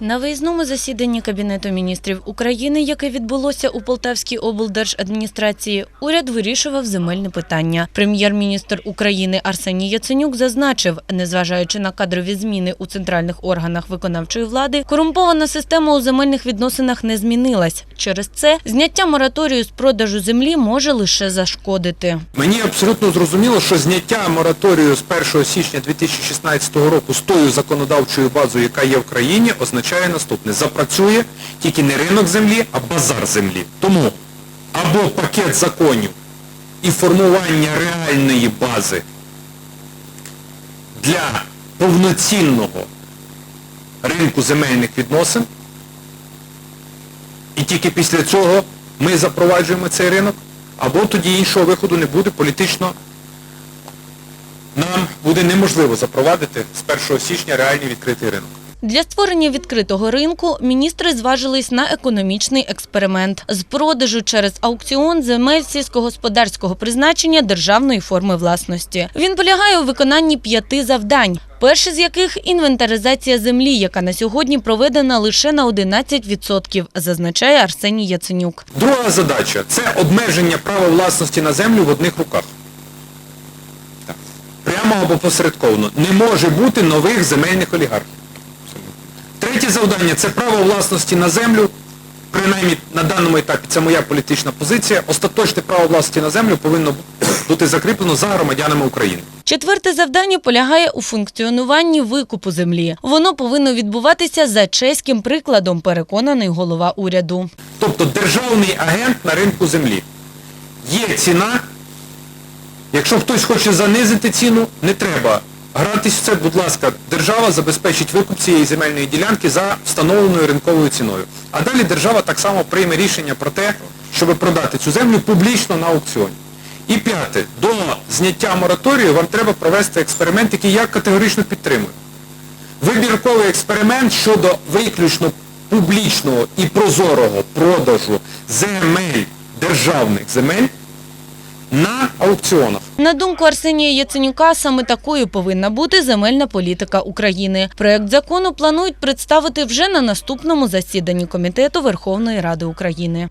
На виїзному засіданні Кабінету міністрів України, яке відбулося у Полтавській облдержадміністрації, уряд вирішував земельне питання. Прем'єр-міністр України Арсеній Яценюк зазначив, незважаючи на кадрові зміни у центральних органах виконавчої влади, корумпована система у земельних відносинах не змінилась. Через це зняття мораторію з продажу землі може лише зашкодити. Мені абсолютно зрозуміло, що зняття мораторію з 1 січня 2016 року з тою законодавчою базою, яка є в країні, означає наступне. Запрацює тільки не ринок землі, а базар землі. Тому або пакет законів і формування реальної бази для повноцінного ринку земельних відносин, і тільки після цього ми запроваджуємо цей ринок, або тоді іншого виходу не буде політично. Нам буде неможливо запровадити з 1 січня реальний відкритий ринок. Для створення відкритого ринку міністри зважились на економічний експеримент з продажу через аукціон земель сільськогосподарського призначення державної форми власності. Він полягає у виконанні п'яти завдань. Перше з яких інвентаризація землі, яка на сьогодні проведена лише на 11%, зазначає Арсеній Яценюк. Друга задача це обмеження права власності на землю в одних руках. Прямо або посередковано. Не може бути нових земельних олігархів. Третє завдання це право власності на землю. Принаймні на даному етапі це моя політична позиція. Остаточне право власності на землю повинно бути закріплено за громадянами України. Четверте завдання полягає у функціонуванні викупу землі. Воно повинно відбуватися за чеським прикладом, переконаний голова уряду. Тобто державний агент на ринку землі. Є ціна. Якщо хтось хоче занизити ціну, не треба гратись в це, будь ласка, держава забезпечить викуп цієї земельної ділянки за встановленою ринковою ціною. А далі держава так само прийме рішення про те, щоб продати цю землю публічно на аукціоні. І п'яте, до зняття мораторію вам треба провести експеримент, який я категорично підтримую. Вибірковий експеримент щодо виключно публічного і прозорого продажу земель, державних земель на аукціонах. На думку Арсенія Яценюка, саме такою повинна бути земельна політика України. Проект закону планують представити вже на наступному засіданні Комітету Верховної Ради України.